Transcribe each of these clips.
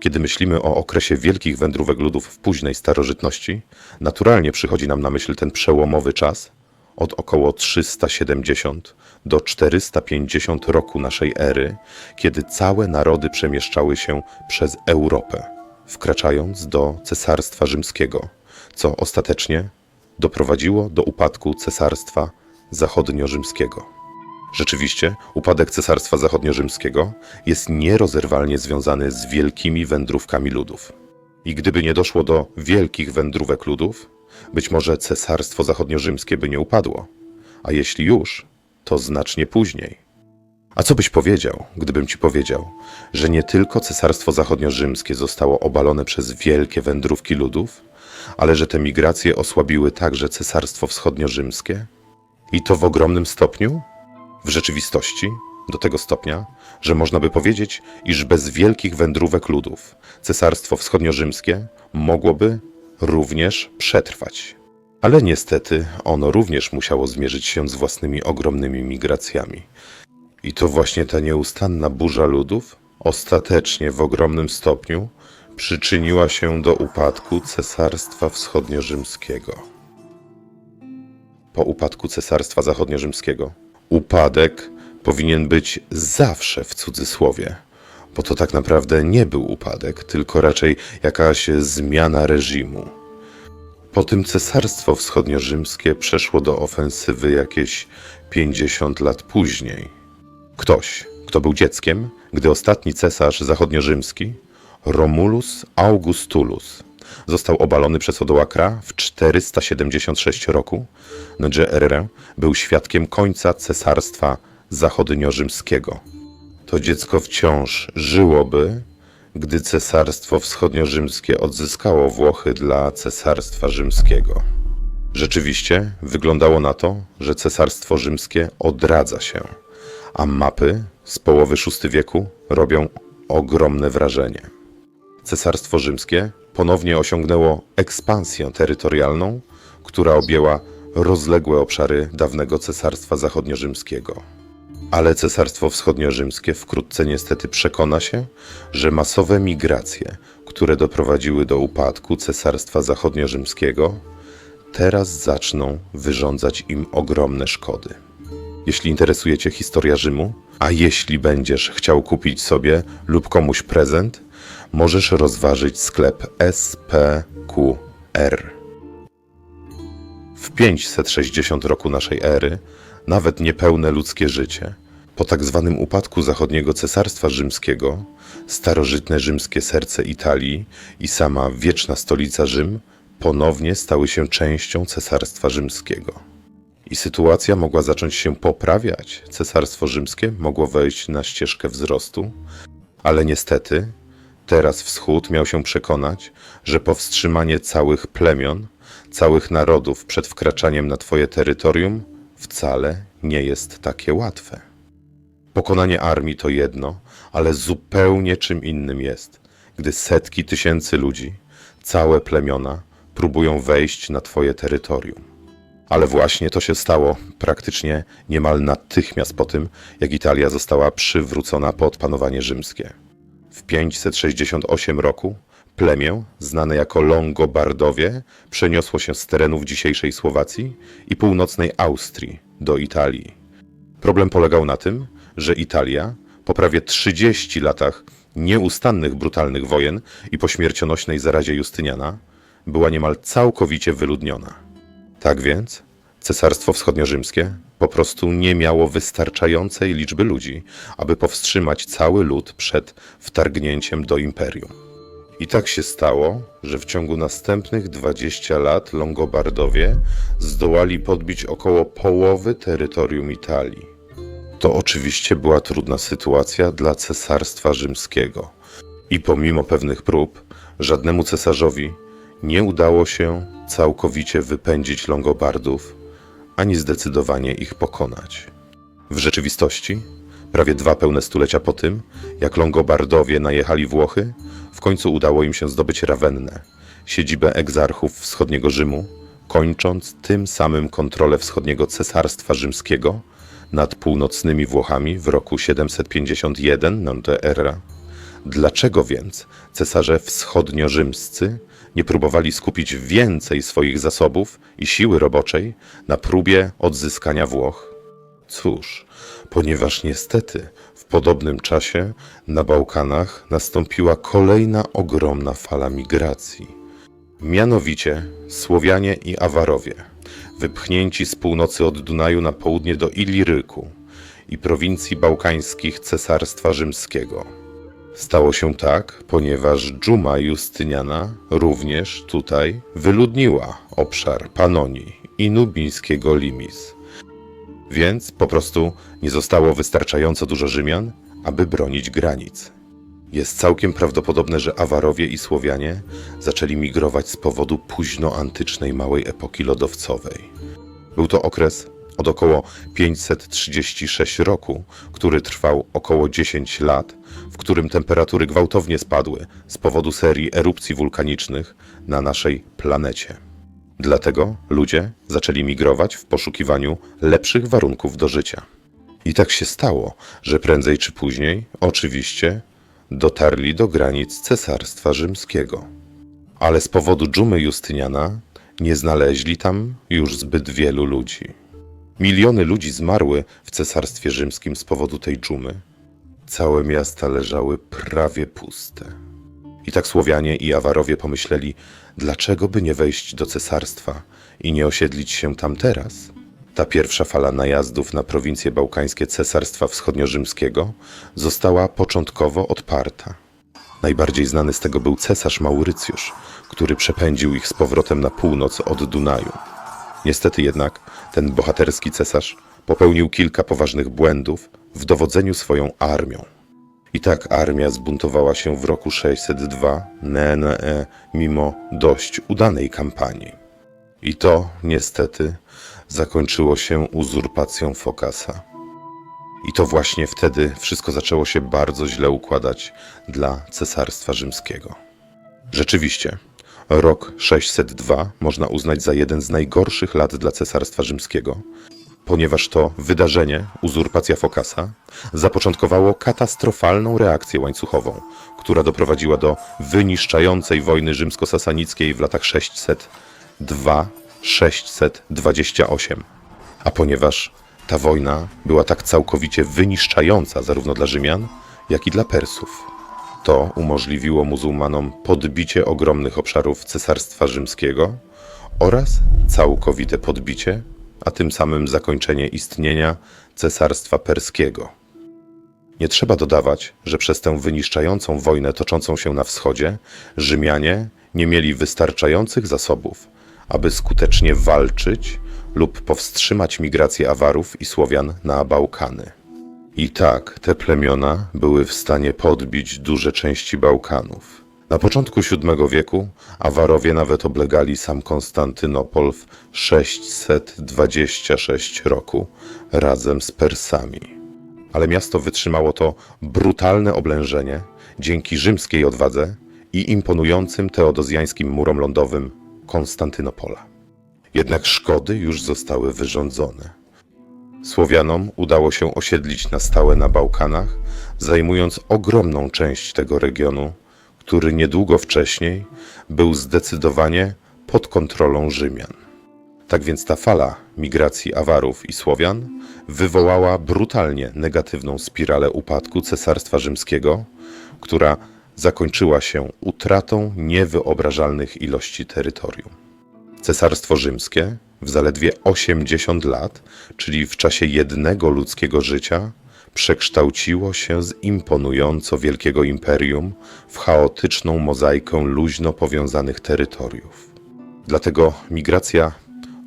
Kiedy myślimy o okresie wielkich wędrówek ludów w późnej starożytności, naturalnie przychodzi nam na myśl ten przełomowy czas od około 370 do 450 roku naszej ery, kiedy całe narody przemieszczały się przez Europę, wkraczając do Cesarstwa Rzymskiego, co ostatecznie doprowadziło do upadku Cesarstwa Zachodnio-Rzymskiego. Rzeczywiście, upadek Cesarstwa Zachodnio-Rzymskiego jest nierozerwalnie związany z wielkimi wędrówkami ludów. I gdyby nie doszło do wielkich wędrówek ludów, być może Cesarstwo Zachodnio-Rzymskie by nie upadło, a jeśli już, to znacznie później. A co byś powiedział, gdybym ci powiedział, że nie tylko Cesarstwo Zachodnio-Rzymskie zostało obalone przez wielkie wędrówki ludów, ale że te migracje osłabiły także Cesarstwo Wschodnio-Rzymskie? I to w ogromnym stopniu? W rzeczywistości do tego stopnia, że można by powiedzieć, iż bez wielkich wędrówek ludów Cesarstwo Wschodnio-Rzymskie mogłoby również przetrwać. Ale niestety ono również musiało zmierzyć się z własnymi ogromnymi migracjami. I to właśnie ta nieustanna burza ludów ostatecznie w ogromnym stopniu przyczyniła się do upadku Cesarstwa Wschodnio-Rzymskiego. Po upadku Cesarstwa Zachodnio-Rzymskiego upadek powinien być zawsze w cudzysłowie, bo to tak naprawdę nie był upadek, tylko raczej jakaś zmiana reżimu. Po tym Cesarstwo Wschodnio-Rzymskie przeszło do ofensywy jakieś 50 lat później. Ktoś, kto był dzieckiem, gdy ostatni cesarz zachodniorzymski, Romulus Augustulus, został obalony przez Odoakra w 476 roku, Ngerere był świadkiem końca cesarstwa zachodniorzymskiego. To dziecko wciąż żyłoby, gdy cesarstwo wschodniorzymskie odzyskało Włochy dla cesarstwa rzymskiego. Rzeczywiście wyglądało na to, że cesarstwo rzymskie odradza się, a mapy z połowy VI wieku robią ogromne wrażenie. Cesarstwo rzymskie ponownie osiągnęło ekspansję terytorialną, która objęła rozległe obszary dawnego Cesarstwa Zachodniorzymskiego. Ale Cesarstwo Wschodniorzymskie wkrótce niestety przekona się, że masowe migracje, które doprowadziły do upadku Cesarstwa Zachodniorzymskiego, teraz zaczną wyrządzać im ogromne szkody. Jeśli interesuje Cię historia Rzymu, a jeśli będziesz chciał kupić sobie lub komuś prezent, możesz rozważyć sklep SPQR. W 560 roku naszej ery, nawet niepełne ludzkie życie, po tak zwanym upadku zachodniego cesarstwa rzymskiego, starożytne rzymskie serce Italii i sama wieczna stolica Rzym ponownie stały się częścią cesarstwa rzymskiego. I sytuacja mogła zacząć się poprawiać. Cesarstwo rzymskie mogło wejść na ścieżkę wzrostu, ale niestety teraz wschód miał się przekonać, że powstrzymanie całych plemion, całych narodów przed wkraczaniem na Twoje terytorium wcale nie jest takie łatwe. Pokonanie armii to jedno, ale zupełnie czym innym jest, gdy setki tysięcy ludzi, całe plemiona próbują wejść na Twoje terytorium. Ale właśnie to się stało praktycznie niemal natychmiast po tym, jak Italia została przywrócona pod panowanie rzymskie. W 568 roku plemię, znane jako Longobardowie, przeniosło się z terenów dzisiejszej Słowacji i północnej Austrii do Italii. Problem polegał na tym, że Italia po prawie 30 latach nieustannych brutalnych wojen i po śmiercionośnej zarazie Justyniana była niemal całkowicie wyludniona. Tak więc Cesarstwo Wschodniorzymskie po prostu nie miało wystarczającej liczby ludzi, aby powstrzymać cały lud przed wtargnięciem do imperium. I tak się stało, że w ciągu następnych 20 lat Longobardowie zdołali podbić około połowy terytorium Italii. To oczywiście była trudna sytuacja dla Cesarstwa Rzymskiego. I pomimo pewnych prób, żadnemu cesarzowi nie udało się całkowicie wypędzić Longobardów, ani zdecydowanie ich pokonać. W rzeczywistości, prawie dwa pełne stulecia po tym, jak Longobardowie najechali Włochy, w końcu udało im się zdobyć Rawennę, siedzibę egzarchów wschodniego Rzymu, kończąc tym samym kontrolę wschodniego cesarstwa rzymskiego nad północnymi Włochami w roku 751 non era, Dlaczego więc cesarze wschodniorzymscy nie próbowali skupić więcej swoich zasobów i siły roboczej na próbie odzyskania Włoch? Cóż, ponieważ niestety w podobnym czasie na Bałkanach nastąpiła kolejna ogromna fala migracji. Mianowicie Słowianie i Awarowie, wypchnięci z północy od Dunaju na południe do Iliryku i prowincji bałkańskich Cesarstwa Rzymskiego. Stało się tak, ponieważ dżuma Justyniana również tutaj wyludniła obszar Panonii i nubińskiego Limis. Więc po prostu nie zostało wystarczająco dużo Rzymian, aby bronić granic. Jest całkiem prawdopodobne, że Awarowie i Słowianie zaczęli migrować z powodu późnoantycznej małej epoki lodowcowej. Był to okres od około 536 roku, który trwał około 10 lat, w którym temperatury gwałtownie spadły z powodu serii erupcji wulkanicznych na naszej planecie. Dlatego ludzie zaczęli migrować w poszukiwaniu lepszych warunków do życia. I tak się stało, że prędzej czy później, oczywiście, dotarli do granic Cesarstwa Rzymskiego. Ale z powodu dżumy Justyniana nie znaleźli tam już zbyt wielu ludzi. Miliony ludzi zmarły w Cesarstwie Rzymskim z powodu tej dżumy. Całe miasta leżały prawie puste. I tak Słowianie i Awarowie pomyśleli, dlaczego by nie wejść do cesarstwa i nie osiedlić się tam teraz? Ta pierwsza fala najazdów na prowincje bałkańskie Cesarstwa Wschodniorzymskiego została początkowo odparta. Najbardziej znany z tego był cesarz Maurycjusz, który przepędził ich z powrotem na północ od Dunaju. Niestety jednak ten bohaterski cesarz popełnił kilka poważnych błędów w dowodzeniu swoją armią. I tak armia zbuntowała się w roku 602 NNE mimo dość udanej kampanii. I to, niestety, zakończyło się uzurpacją Fokasa. I to właśnie wtedy wszystko zaczęło się bardzo źle układać dla Cesarstwa Rzymskiego. Rzeczywiście, rok 602 można uznać za jeden z najgorszych lat dla Cesarstwa Rzymskiego, ponieważ to wydarzenie, uzurpacja Fokasa, zapoczątkowało katastrofalną reakcję łańcuchową, która doprowadziła do wyniszczającej wojny rzymsko-sasanickiej w latach 602-628. A ponieważ ta wojna była tak całkowicie wyniszczająca zarówno dla Rzymian, jak i dla Persów, to umożliwiło muzułmanom podbicie ogromnych obszarów Cesarstwa Rzymskiego oraz całkowite podbicie, a tym samym zakończenie istnienia Cesarstwa Perskiego. Nie trzeba dodawać, że przez tę wyniszczającą wojnę toczącą się na wschodzie Rzymianie nie mieli wystarczających zasobów, aby skutecznie walczyć lub powstrzymać migrację Awarów i Słowian na Bałkany. I tak te plemiona były w stanie podbić duże części Bałkanów. Na początku VII wieku Awarowie nawet oblegali sam Konstantynopol w 626 roku razem z Persami. Ale miasto wytrzymało to brutalne oblężenie dzięki rzymskiej odwadze i imponującym teodozjańskim murom lądowym Konstantynopola. Jednak szkody już zostały wyrządzone. Słowianom udało się osiedlić na stałe na Bałkanach, zajmując ogromną część tego regionu, który niedługo wcześniej był zdecydowanie pod kontrolą Rzymian. Tak więc ta fala migracji Awarów i Słowian wywołała brutalnie negatywną spiralę upadku Cesarstwa Rzymskiego, która zakończyła się utratą niewyobrażalnych ilości terytorium. Cesarstwo Rzymskie w zaledwie 80 lat, czyli w czasie jednego ludzkiego życia, przekształciło się z imponująco wielkiego imperium w chaotyczną mozaikę luźno powiązanych terytoriów. Dlatego migracja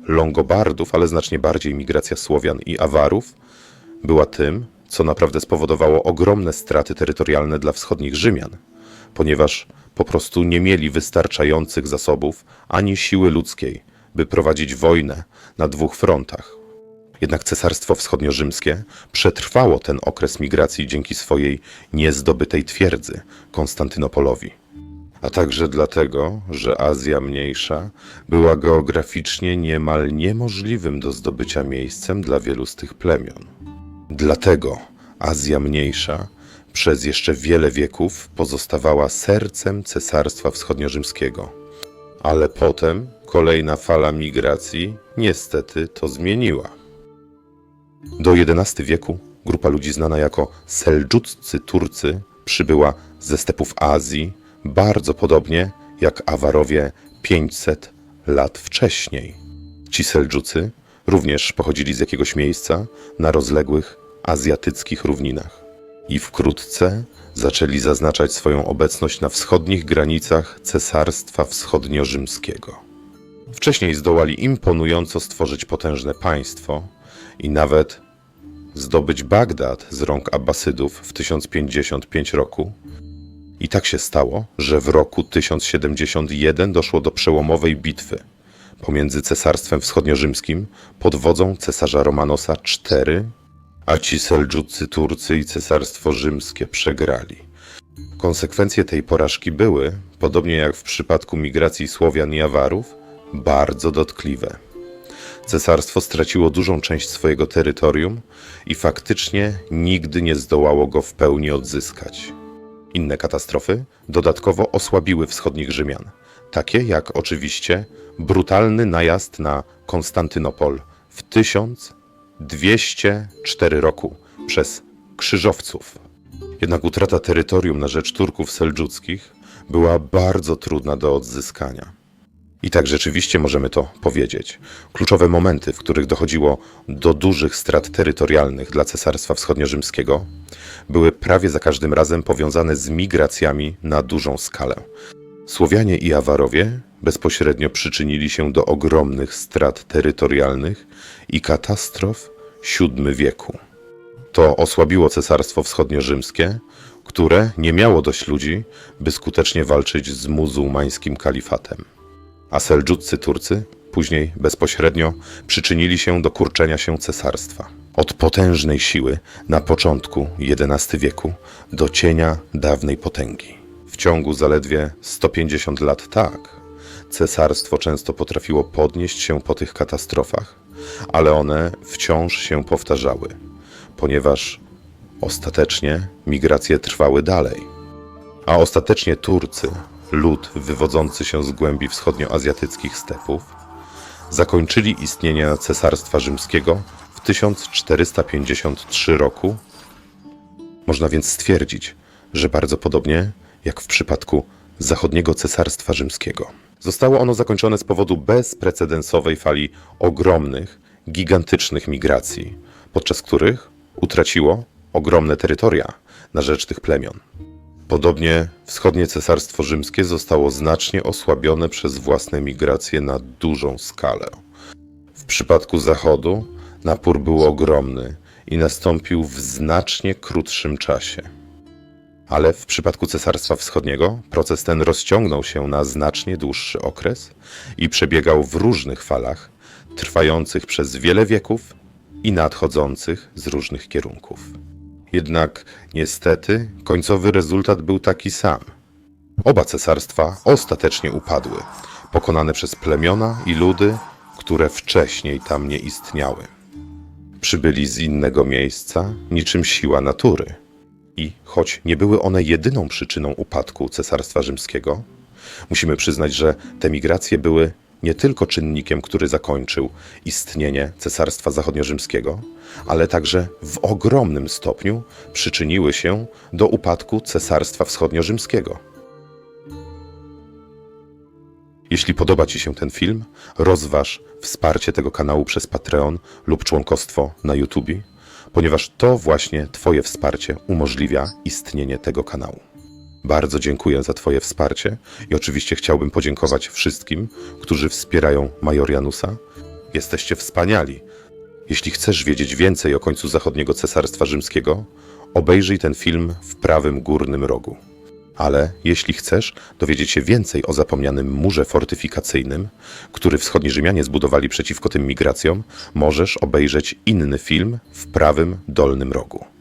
Longobardów, ale znacznie bardziej migracja Słowian i Awarów, była tym, co naprawdę spowodowało ogromne straty terytorialne dla wschodnich Rzymian, ponieważ po prostu nie mieli wystarczających zasobów ani siły ludzkiej, by prowadzić wojnę na dwóch frontach. Jednak Cesarstwo Wschodniorzymskie przetrwało ten okres migracji dzięki swojej niezdobytej twierdzy Konstantynopolowi. A także dlatego, że Azja Mniejsza była geograficznie niemal niemożliwym do zdobycia miejscem dla wielu z tych plemion. Dlatego Azja Mniejsza przez jeszcze wiele wieków pozostawała sercem Cesarstwa Wschodniorzymskiego. Ale potem kolejna fala migracji niestety to zmieniła. Do XI wieku grupa ludzi znana jako Seldżuccy Turcy przybyła ze stepów Azji, bardzo podobnie jak Awarowie 500 lat wcześniej. Ci Seldżucy również pochodzili z jakiegoś miejsca na rozległych azjatyckich równinach i wkrótce zaczęli zaznaczać swoją obecność na wschodnich granicach Cesarstwa Wschodniorzymskiego. Wcześniej zdołali imponująco stworzyć potężne państwo i nawet zdobyć Bagdad z rąk Abbasydów w 1055 roku. I tak się stało, że w roku 1071 doszło do przełomowej bitwy pomiędzy Cesarstwem Wschodniorzymskim pod wodzą cesarza Romanosa IV, a ci Seldżucy Turcy i Cesarstwo Rzymskie przegrali. Konsekwencje tej porażki były, podobnie jak w przypadku migracji Słowian i Awarów, bardzo dotkliwe. Cesarstwo straciło dużą część swojego terytorium i faktycznie nigdy nie zdołało go w pełni odzyskać. Inne katastrofy dodatkowo osłabiły wschodnich Rzymian, takie jak oczywiście brutalny najazd na Konstantynopol w 1204 roku przez krzyżowców. Jednak utrata terytorium na rzecz Turków seldżuckich była bardzo trudna do odzyskania. I tak rzeczywiście możemy to powiedzieć. Kluczowe momenty, w których dochodziło do dużych strat terytorialnych dla Cesarstwa Wschodniorzymskiego, były prawie za każdym razem powiązane z migracjami na dużą skalę. Słowianie i Awarowie bezpośrednio przyczynili się do ogromnych strat terytorialnych i katastrof VII wieku. To osłabiło Cesarstwo Wschodniorzymskie, które nie miało dość ludzi, by skutecznie walczyć z muzułmańskim kalifatem a Seldżuccy Turcy później bezpośrednio przyczynili się do kurczenia się cesarstwa. Od potężnej siły na początku XI wieku do cienia dawnej potęgi. W ciągu zaledwie 150 lat tak, cesarstwo często potrafiło podnieść się po tych katastrofach, ale one wciąż się powtarzały, ponieważ ostatecznie migracje trwały dalej. A ostatecznie Turcy lud wywodzący się z głębi wschodnioazjatyckich stepów, zakończyli istnienie Cesarstwa Rzymskiego w 1453 roku. Można więc stwierdzić, że bardzo podobnie jak w przypadku zachodniego Cesarstwa Rzymskiego. Zostało ono zakończone z powodu bezprecedensowej fali ogromnych, gigantycznych migracji, podczas których utraciło ogromne terytoria na rzecz tych plemion. Podobnie wschodnie cesarstwo rzymskie zostało znacznie osłabione przez własne migracje na dużą skalę. W przypadku zachodu napór był ogromny i nastąpił w znacznie krótszym czasie. Ale w przypadku Cesarstwa Wschodniego proces ten rozciągnął się na znacznie dłuższy okres i przebiegał w różnych falach, trwających przez wiele wieków i nadchodzących z różnych kierunków. Jednak niestety końcowy rezultat był taki sam. Oba cesarstwa ostatecznie upadły, pokonane przez plemiona i ludy, które wcześniej tam nie istniały. Przybyli z innego miejsca, niczym siła natury. I choć nie były one jedyną przyczyną upadku Cesarstwa Rzymskiego, musimy przyznać, że te migracje były nie tylko czynnikiem, który zakończył istnienie Cesarstwa Zachodniorzymskiego, ale także w ogromnym stopniu przyczyniły się do upadku Cesarstwa Wschodniorzymskiego. Jeśli podoba Ci się ten film, rozważ wsparcie tego kanału przez Patreon lub członkostwo na YouTube, ponieważ to właśnie Twoje wsparcie umożliwia istnienie tego kanału. Bardzo dziękuję za Twoje wsparcie i oczywiście chciałbym podziękować wszystkim, którzy wspierają Majorianusa. Jesteście wspaniali. Jeśli chcesz wiedzieć więcej o końcu zachodniego Cesarstwa Rzymskiego, obejrzyj ten film w prawym górnym rogu. Ale jeśli chcesz dowiedzieć się więcej o zapomnianym murze fortyfikacyjnym, który wschodni Rzymianie zbudowali przeciwko tym migracjom, możesz obejrzeć inny film w prawym dolnym rogu.